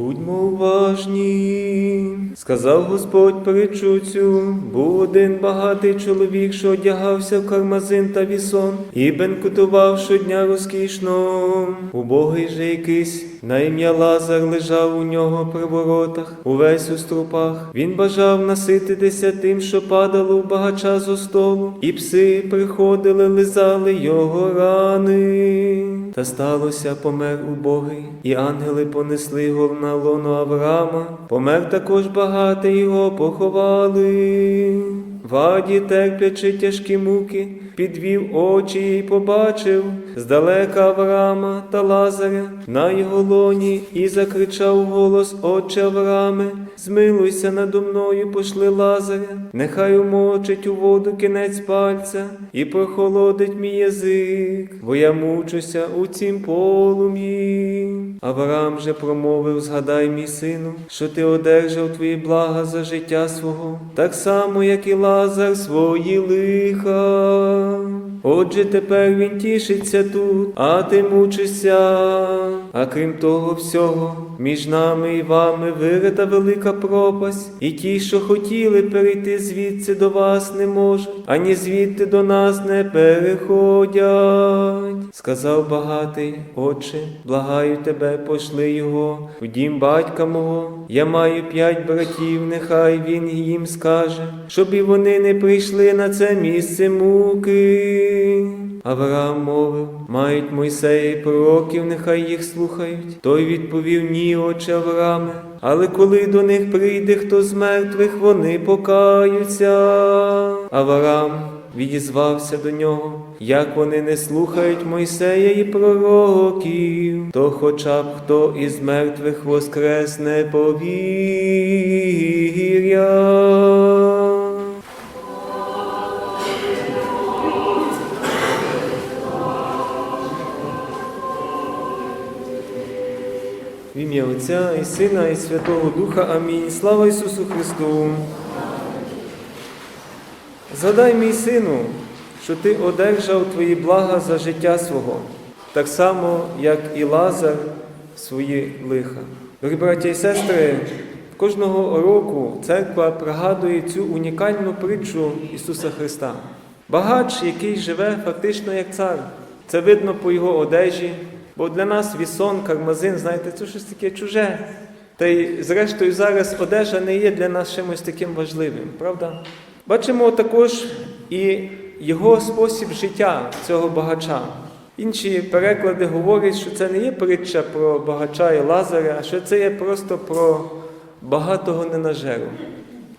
Будьмо уважні, сказав Господь причуцю. Був один багатий чоловік, що одягався в кармазин та вісон, і бенкутував щодня розкішно. Убогий же якийсь на ім'я Лазар лежав у нього при воротах, увесь у струпах. Він бажав насититися тим, що падало в багача зо столу, і пси приходили, лизали його рани. Та сталося, помер убогий, і ангели понесли його на лоно Авраама. Помер також багатий, його поховали. Ваді, терплячи тяжкі муки, підвів очі і побачив здалека Авраама та Лазаря. На його лоні і закричав голос Отче Аврааме, змилуйся надо мною, пошли Лазаря, нехай умочить у воду кінець пальця і прохолодить мій язик, бо я мучуся у цім полум'ї. Авраам же промовив, згадай, мій сину, що ти одержав твої блага за життя свого, так само, як і Лазар свої лиха. Отже, тепер він тішиться тут, а ти мучишся. А крім того всього, між нами і вами вирита велика пропасть, і ті, що хотіли перейти звідси до вас, не можуть, ані звідти до нас не переходять. Сказав багатий, Отче, благаю тебе, пошли його в дім батька мого. Я маю п'ять братів, нехай він їм скаже, щоб і вони не прийшли на це місце муки. Авраам мовив, мають Мойсея і пророків, нехай їх слухають. Той відповів ні, отче Аврааме, але коли до них прийде хто з мертвих, вони покаються. Авраам відізвався до нього, як вони не слухають Мойсея і пророків, то хоча б хто із мертвих воскресне повір'я. Отця і Сина, і Святого Духа. Амінь. Слава Ісусу Христу. Згадай, мій сину, що ти одержав твої блага за життя свого, так само, як і Лазар свої лиха. Дорогі браття і сестри, кожного року церква пригадує цю унікальну притчу Ісуса Христа. Багач, який живе фактично як цар. Це видно по його одежі, бо для нас вісон, кармазин, знаєте, це щось таке чуже. Та й зрештою зараз одежа не є для нас чимось таким важливим, правда? Бачимо також і його спосіб життя цього багача. Інші переклади говорять, що це не є притча про багача і Лазаря, а що це є просто про багатого ненажеру,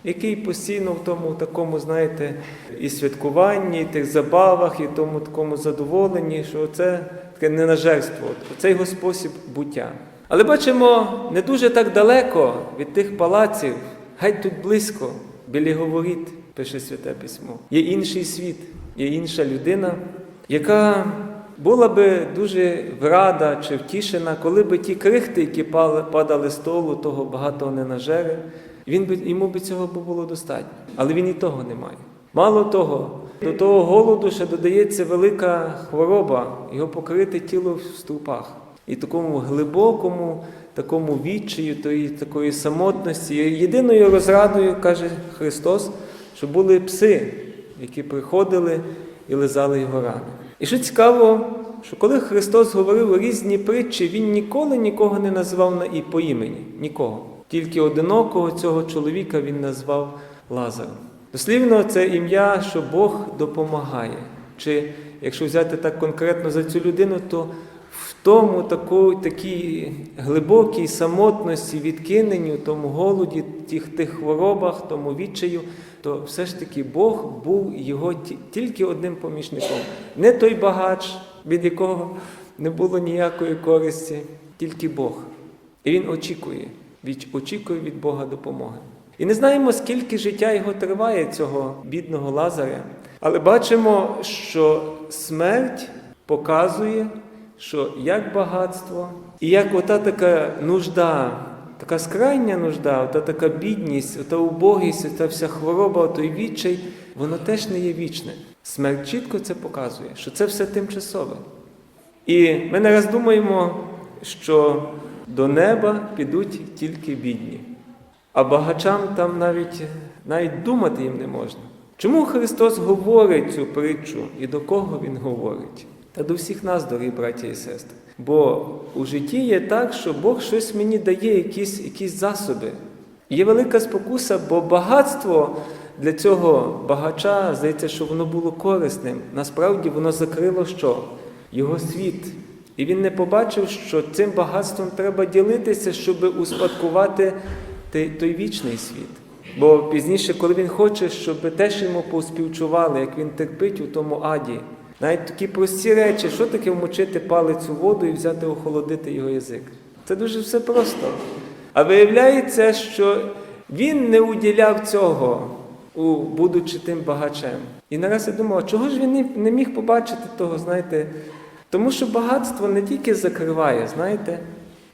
який постійно в тому такому, знаєте, і святкуванні, і тих забавах, і тому такому задоволенні, що це таке ненажерство, це його спосіб буття. Але бачимо, не дуже так далеко від тих палаців, геть тут близько, біля його воріт, пише Святе Письмо. Є інший світ, є інша людина, яка була би дуже рада чи втішена, коли би ті крихти, які падали з столу того багатого ненажери, він би, йому би цього було достатньо. Але він і того не має. Мало того, до того голоду ще додається велика хвороба, його покрите тіло в стовпах. І такому глибокому, такому відчаю, тої такої самотності. Єдиною розрадою, каже Христос, що були пси, які приходили і лизали його рани. І що цікаво, що коли Христос говорив різні притчі, Він ніколи нікого не назвав на і по імені. Нікого. Тільки одинокого цього чоловіка він назвав Лазаром. Дослівно, це ім'я, що Бог допомагає. Чи якщо взяти так конкретно за цю людину, то в тому таку, такій глибокій самотності, відкиненню, тому голоді, тих, тих хворобах, тому відчаю, то все ж таки Бог був його тільки одним помічником. Не той багач, від якого не було ніякої користі, тільки Бог. І він очікує, очікує від Бога допомоги. І не знаємо, скільки життя його триває, цього бідного Лазаря, але бачимо, що смерть показує, що як багатство, і як ота така нужда, така скрайня нужда, ота така бідність, ота убогість, ота вся хвороба, той відчай, воно теж не є вічне. Смерть чітко це показує, що це все тимчасове. І ми не раз думаємо, що до неба підуть тільки бідні, а багачам там навіть, навіть думати їм не можна. Чому Христос говорить цю притчу і до кого Він говорить? Та до всіх нас, дорогі браті і сестри. Бо у житті є так, що Бог щось мені дає, якісь, якісь засоби. Є велика спокуса, бо багатство для цього багача, здається, що воно було корисним. Насправді воно закрило що? Його світ. І він не побачив, що цим багатством треба ділитися, щоб успадкувати той, вічний світ. Бо пізніше, коли він хоче, щоб теж йому поспівчували, як він терпить у тому аді. Навіть такі прості речі, що таке вмочити палець у воду і взяти охолодити його язик. Це дуже все просто. А виявляється, що він не уділяв цього, будучи тим багачем. І нараз я думав, чого ж він не міг побачити того, знаєте? Тому що багатство не тільки закриває, знаєте,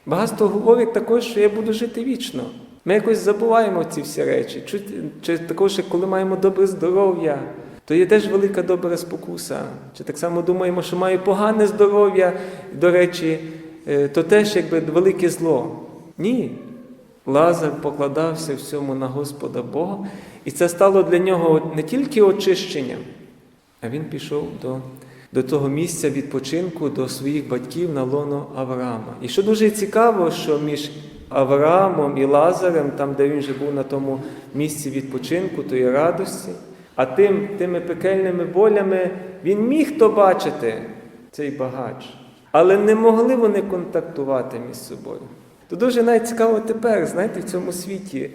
багатство говорить також, що я буду жити вічно. Ми якось забуваємо ці всі речі. Чи, чи також, коли маємо добре здоров'я, то є теж велика добра спокуса. Чи так само думаємо, що маю погане здоров'я, до речі, е, то теж якби велике зло. Ні. Лазар покладався всьому на Господа Бога, і це стало для нього не тільки очищенням, а він пішов до, до того місця відпочинку, до своїх батьків на лоно Авраама. І що дуже цікаво, що між Авраамом і Лазарем, там, де він вже був на тому місці відпочинку, тої радості, а тим, тими пекельними болями він міг то бачити, цей багач. Але не могли вони контактувати між собою. То дуже навіть цікаво тепер, знаєте, в цьому світі.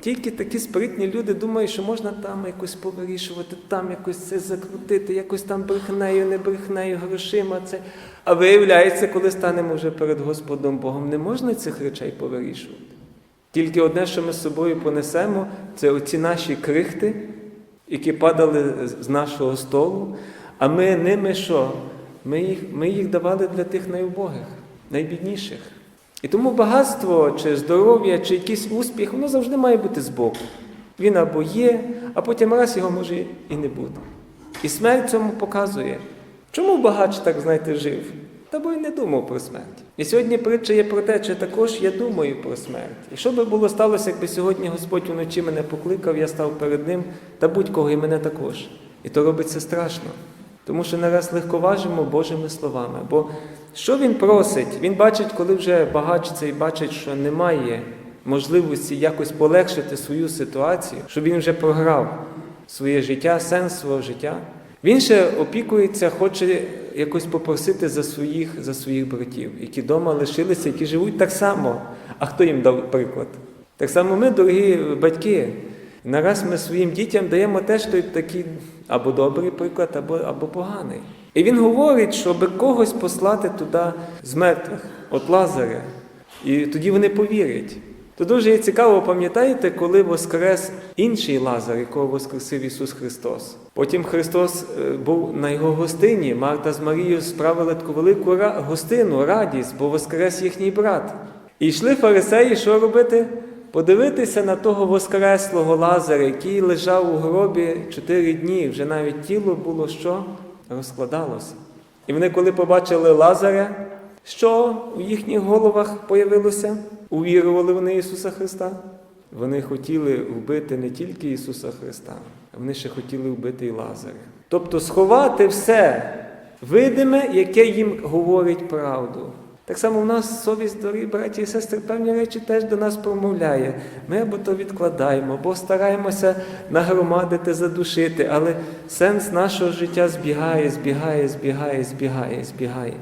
Тільки такі спритні люди думають, що можна там якось повирішувати, там якось це закрутити, якось там брехнею, не брехнею, грошима. Це. А виявляється, коли станемо вже перед Господом Богом, не можна цих речей повирішувати. Тільки одне, що ми з собою понесемо, це оці наші крихти, які падали з нашого столу, а ми ними що? Ми їх, ми їх давали для тих найубогих, найбідніших. І тому багатство, чи здоров'я, чи якийсь успіх, воно завжди має бути збоку. Він або є, а потім раз його може і не буде. І смерть цьому показує. Чому багач так, знаєте, жив? Та бо й не думав про смерть. І сьогодні притча є про те, чи також я думаю про смерть. І що би було сталося, якби сьогодні Господь уночі мене покликав, я став перед ним, та будь-кого і мене також. І то робиться страшно. Тому що не раз легковажимо Божими словами. Бо що він просить? Він бачить, коли вже багач цей бачить, що немає можливості якось полегшити свою ситуацію, що він вже програв своє життя, сенс свого життя. Він ще опікується, хоче якось попросити за своїх, за своїх братів, які вдома лишилися, які живуть так само. А хто їм дав приклад? Так само ми, дорогі батьки, нараз ми своїм дітям даємо теж той такий або добрий приклад, або, або поганий. І він говорить, щоб когось послати туди з мертвих, от Лазаря. І тоді вони повірять. То дуже цікаво, пам'ятаєте, коли воскрес інший Лазар, якого воскресив Ісус Христос. Потім Христос е, був на його гостині. Марта з Марією справили таку велику гостину, радість, бо воскрес їхній брат. І йшли фарисеї, що робити? Подивитися на того воскреслого Лазаря, який лежав у гробі чотири дні, вже навіть тіло було що? Розкладалося. І вони, коли побачили Лазаря, що у їхніх головах появилося? Увірували вони Ісуса Христа. Вони хотіли вбити не тільки Ісуса Христа, а вони ще хотіли вбити і Лазаря. Тобто сховати все видиме, яке їм говорить правду. Так само в нас совість, дорогі браті і сестри, певні речі теж до нас промовляє. Ми або то відкладаємо, або стараємося нагромадити, задушити, але сенс нашого життя збігає, збігає, збігає, збігає, збігає.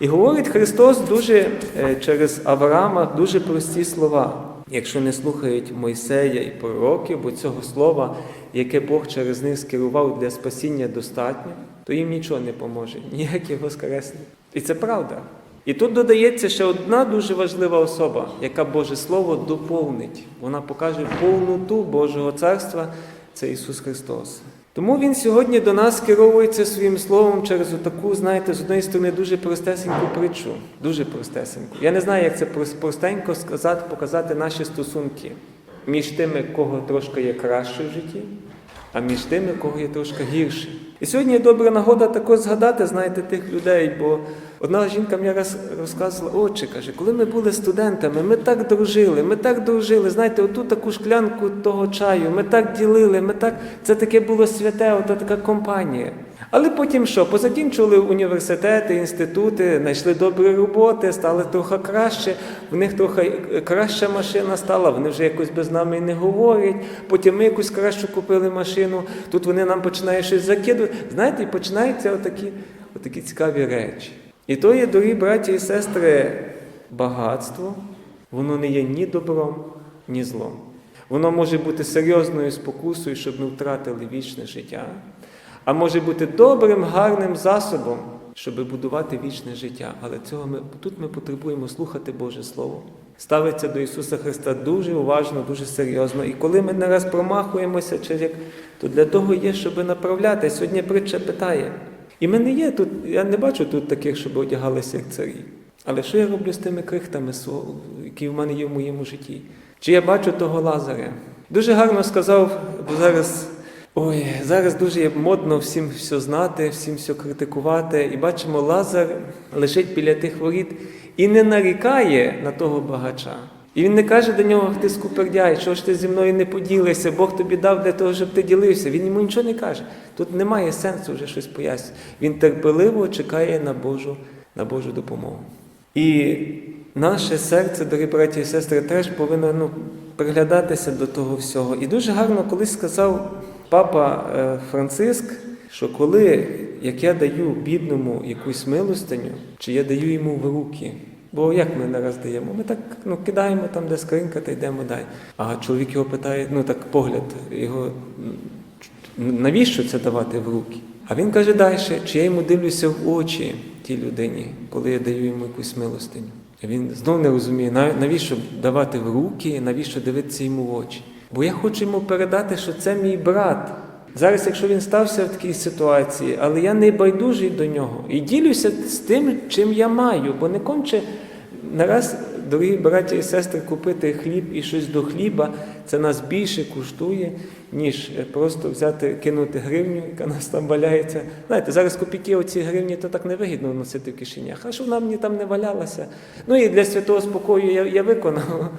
І говорить Христос дуже е, через Авраама дуже прості слова. Якщо не слухають Мойсея і пророків, бо цього слова, яке Бог через них скерував для спасіння достатньо, то їм нічого не поможе, ніяке воскресне. І це правда. І тут додається ще одна дуже важлива особа, яка Боже Слово доповнить. Вона покаже повноту Божого Царства це Ісус Христос. Тому Він сьогодні до нас керовується своїм словом через таку, знаєте, з однієї сторони дуже простесеньку притчу. Дуже простесеньку. Я не знаю, як це простенько сказати, показати наші стосунки між тими, кого трошки є краще в житті, а між тими, кого є трошки гірше. І сьогодні є добра нагода також згадати, знаєте, тих людей, бо Одна жінка мені раз розказувала, отче, каже, коли ми були студентами, ми так дружили, ми так дружили. Знаєте, оту таку шклянку того чаю, ми так ділили, ми так це таке було святе, ота така компанія. Але потім що? Позакінчували університети, інститути, знайшли добрі роботи, стали трохи краще. В них трохи краща машина стала, вони вже якось без нами не говорять. Потім ми якусь кращу купили машину. Тут вони нам починають щось закидувати. Знаєте, і починаються отакі, отакі цікаві речі. І то є, дорогі браті і сестри, багатство, воно не є ні добром, ні злом. Воно може бути серйозною спокусою, щоб ми втратили вічне життя, а може бути добрим, гарним засобом, щоб будувати вічне життя. Але цього ми тут ми потребуємо слухати Боже Слово, ставитися до Ісуса Христа дуже уважно, дуже серйозно. І коли ми не раз промахуємося, чи як, то для того є, щоб направляти. Сьогодні притча питає. І ми не є тут, я не бачу тут таких, щоб одягалися як царі. Але що я роблю з тими крихтами, які в мене є в моєму житті? Чи я бачу того Лазаря? Дуже гарно сказав, бо зараз, ой, зараз дуже модно всім все знати, всім все критикувати. І бачимо, Лазар лежить біля тих воріт і не нарікає на того багача. І він не каже до нього, «Ах ти скупердяй, що ж ти зі мною не поділився, Бог тобі дав для того, щоб ти ділився. Він йому нічого не каже. Тут немає сенсу вже щось пояснювати. Він терпеливо чекає на Божу, на Божу допомогу. І наше серце, дорогі браті і сестри, теж повинно ну, приглядатися до того всього. І дуже гарно колись сказав папа е, Франциск, що коли, як я даю бідному якусь милостиню, чи я даю йому в руки. Бо як ми нараз даємо? Ми так ну, кидаємо там, де скринька, та йдемо далі. А чоловік його питає, ну так погляд, його навіщо це давати в руки? А він каже далі, чи я йому дивлюся в очі тій людині, коли я даю йому якусь милостиню. Він знов не розуміє, нав- навіщо давати в руки, навіщо дивитися йому в очі. Бо я хочу йому передати, що це мій брат. Зараз, якщо він стався в такій ситуації, але я не байдужий до нього і ділюся з тим, чим я маю, бо не конче нараз, дорогі браті і сестри, купити хліб і щось до хліба, це нас більше коштує, ніж е, просто взяти, кинути гривню, яка нас там валяється. Знаєте, зараз копійки оці гривні, то так невигідно носити в кишенях. А що вона мені там не валялася? Ну і для святого спокою я, я виконав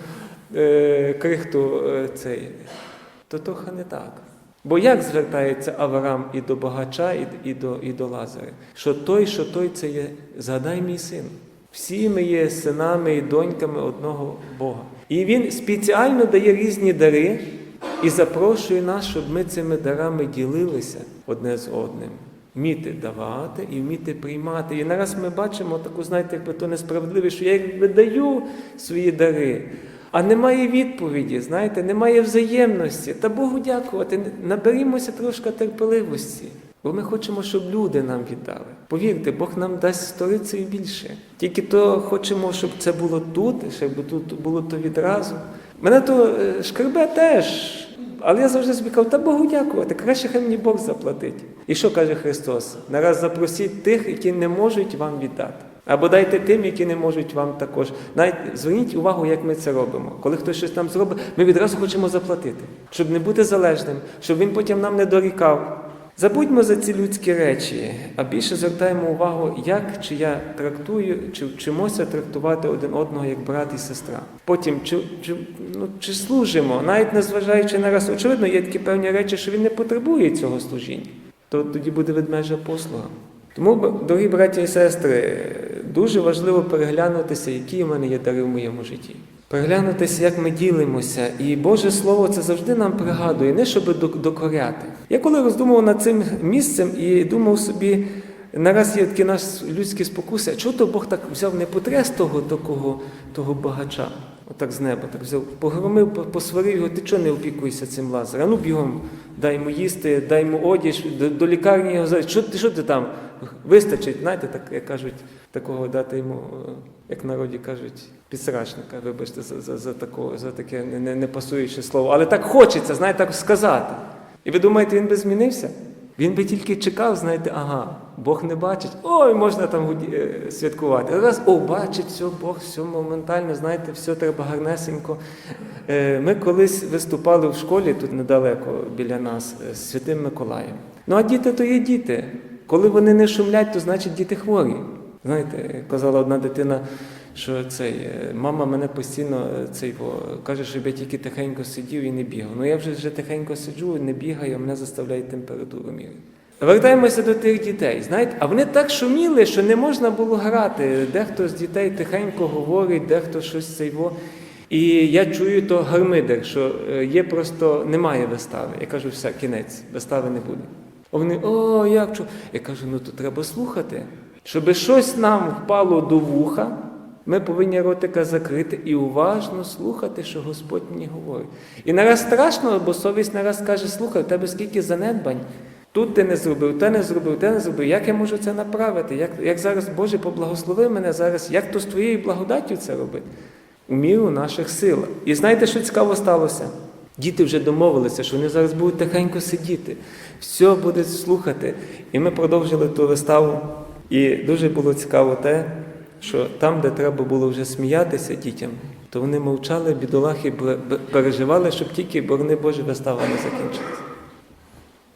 е, крихту е, цей. То трохи не так. Бо як звертається Авраам і до багача, і, і, до, і до Лазаря? Що той, що той це є, згадай мій син. Всі ми є синами і доньками одного Бога. І він спеціально дає різні дари і запрошує нас, щоб ми цими дарами ділилися одне з одним. Вміти давати і вміти приймати. І нараз ми бачимо таку, знаєте, якби то несправедливість, що я якби даю свої дари, а немає відповіді, знаєте, немає взаємності. Та Богу дякувати, наберімося трошки терпеливості. Бо ми хочемо, щоб люди нам віддали. Повірте, Бог нам дасть сторицю і більше. Тільки то хочемо, щоб це було тут, щоб тут було то відразу. Мене то е, шкребе теж. Але я завжди собі кажу, та Богу дякувати, краще хай мені Бог заплатить. І що каже Христос? Нараз запросіть тих, які не можуть вам віддати. Або дайте тим, які не можуть вам також. Навіть зверніть увагу, як ми це робимо. Коли хтось щось там зробить, ми відразу хочемо заплатити, щоб не бути залежним, щоб він потім нам не дорікав. Забудьмо за ці людські речі, а більше звертаємо увагу, як чи я трактую, чи вчимося трактувати один одного як брат і сестра. Потім чи, чи, ну, чи служимо, навіть незважаючи на раз, очевидно, є такі певні речі, що він не потребує цього служіння, то тоді буде ведмежа послуга. Тому, дорогі браті і сестри, дуже важливо переглянутися, які в мене є дари в моєму житті. Переглянутися, як ми ділимося, і Боже Слово це завжди нам пригадує, не щоб докоряти. Я коли роздумував над цим місцем і думав собі, нараз є такі наші людські спокуси, а чого то Бог так взяв не потряс того такого того багача, отак з неба, так взяв, погромив, посварив його, ти чого не опікуєшся цим лазером? Ну бігом, дай йому їсти, дай йому одіж, до, до лікарні його за- що ти, що ти там? Вистачить, знаєте, так як кажуть, такого дати йому, е, як народі кажуть, підсрачника, вибачте, за, за, за, такого, за таке не, не, пасуюче слово. Але так хочеться, знаєте, так сказати. І ви думаєте, він би змінився? Він би тільки чекав, знаєте, ага, Бог не бачить, ой, можна там е, святкувати. Раз, о, бачить, все, Бог, все моментально, знаєте, все треба гарнесенько. Е, Ми колись виступали в школі тут недалеко біля нас з Святим Миколаєм. Ну а діти то є діти. Коли вони не шумлять, то значить діти хворі. Знаєте, казала одна дитина, що цей, е, мама мене постійно е, цей, каже, щоб я тільки тихенько сидів і не бігав. Ну я вже, вже тихенько сиджу, не бігаю, мене заставляють температуру міряти. Вертаємося до тих дітей. Знаєте, а вони так шуміли, що не можна було грати. Дехто з дітей тихенько говорить, дехто щось цейво. І я чую то гармидер, що е, є просто немає вистави. Я кажу, все, кінець, вистави не буде. А вони, о, як чу? Я кажу, ну то треба слухати. Щоб щось нам впало до вуха, ми повинні ротика закрити і уважно слухати, що Господь мені говорить. І нараз страшно, бо совість нараз каже, слухай, у тебе скільки занедбань. Тут ти не зробив, те не зробив, те не зробив. Як я можу це направити? Як, як зараз Боже поблагослови мене зараз, як то з твоєю благодаттю це робити? У міру наших сил. І знаєте, що цікаво сталося? Діти вже домовилися, що вони зараз будуть тихенько сидіти, все будуть слухати. І ми продовжили ту виставу. І дуже було цікаво те, що там, де треба було вже сміятися дітям, то вони мовчали, бідолахи переживали, щоб тільки, борони Боже, вистава не закінчилася.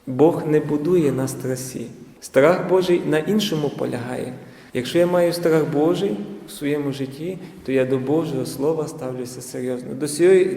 Бог не будує на страсі. Страх Божий на іншому полягає. Якщо я маю страх Божий в своєму житті, то я до Божого Слова ставлюся серйозно. До,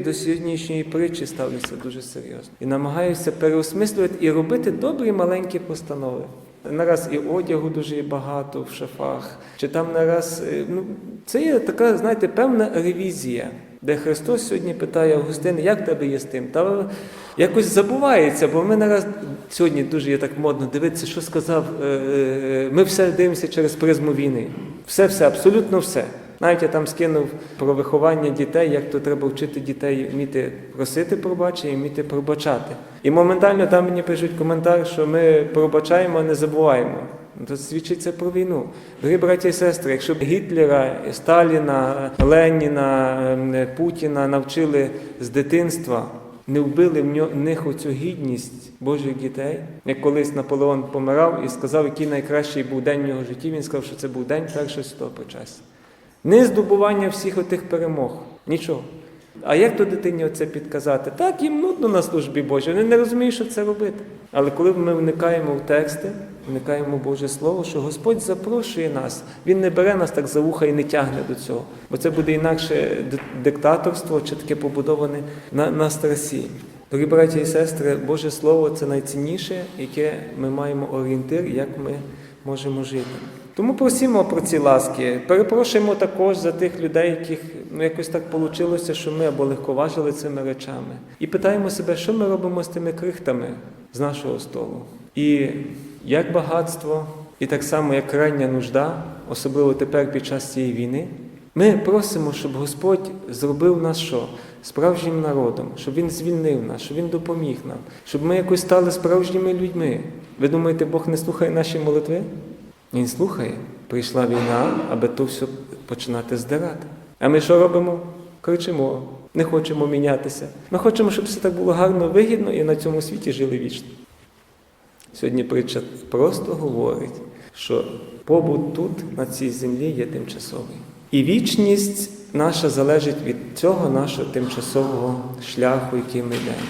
до сьогоднішньої притчі ставлюся дуже серйозно. І намагаюся переосмислювати і робити добрі маленькі постанови. Нараз і одягу дуже багато в шафах, чи там нараз. е, Ну, це є така, знаєте, певна ревізія, де Христос сьогодні питає Августин, як тебе є з тим? Та якось забувається, бо ми нараз сьогодні дуже є так модно дивитися, що сказав. е, е, Ми все дивимося через призму війни. Все, все, абсолютно все. Навіть я там скинув про виховання дітей, як то треба вчити дітей вміти просити пробачення і вміти пробачати. І моментально там мені пишуть коментар, що ми пробачаємо, а не забуваємо. Ну, То свідчить це про війну. Дорогі браті і сестри, якщо б Гітлера, Сталіна, Леніна, ем, Путіна навчили з дитинства, не вбили в них оцю гідність Божих дітей, як колись Наполеон помирав і сказав, який найкращий був день в його житті, він сказав, що це був день першого святого причастя. Не здобування всіх отих перемог. Нічого. А як то дитині оце підказати? Так, їм нудно на службі Божій, вони не розуміють, що це робити. Але коли ми вникаємо в тексти, вникаємо в Боже Слово, що Господь запрошує нас, Він не бере нас так за вуха і не тягне до цього. Бо це буде інакше диктаторство чи таке побудоване на, на страсі. Дорогі браті і сестри, Боже Слово це найцінніше, яке ми маємо орієнтир, як ми можемо жити. Тому просимо про ці ласки. Перепрошуємо також за тих людей, яких ну, якось так вийшло, що ми або легковажили цими речами. І питаємо себе, що ми робимо з тими крихтами з нашого столу. І як багатство, і так само як крайня нужда, особливо тепер під час цієї війни, ми просимо, щоб Господь зробив нас що? Справжнім народом, щоб Він звільнив нас, щоб Він допоміг нам, щоб ми якось стали справжніми людьми. Ви думаєте, Бог не слухає наші молитви? Він слухає. Прийшла війна, аби то все починати здирати. А ми що робимо? Кричимо, не хочемо мінятися. Ми хочемо, щоб все так було гарно, вигідно і на цьому світі жили вічно. Сьогодні притча просто говорить, що побут тут, на цій землі, є тимчасовий. І вічність наша залежить від цього нашого тимчасового шляху, який ми йдемо.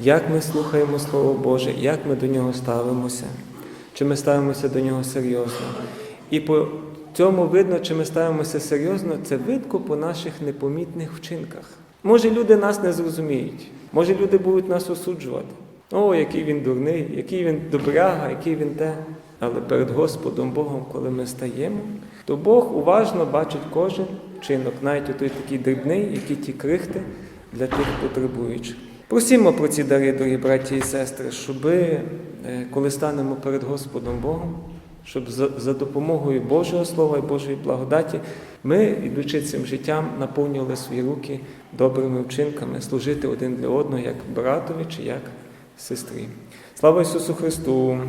Як ми слухаємо Слово Боже, як ми до нього ставимося, чи ми ставимося до нього серйозно. І по цьому видно, чи ми ставимося серйозно, це видко по наших непомітних вчинках. Може, люди нас не зрозуміють, може, люди будуть нас осуджувати. О, який він дурний, який він добряга, який він те. Але перед Господом Богом, коли ми стаємо, то Бог уважно бачить кожен вчинок, навіть той такий дрібний, які ті крихти для тих потребуючих. Просімо про ці дари, дорогі браті і сестри, щоби, е, коли станемо перед Господом Богом, щоб за, за допомогою Божого Слова і Божої благодаті ми, ідучи цим життям, наповнювали свої руки добрими вчинками, служити один для одного як братові чи як сестрі. Слава Ісусу Христу!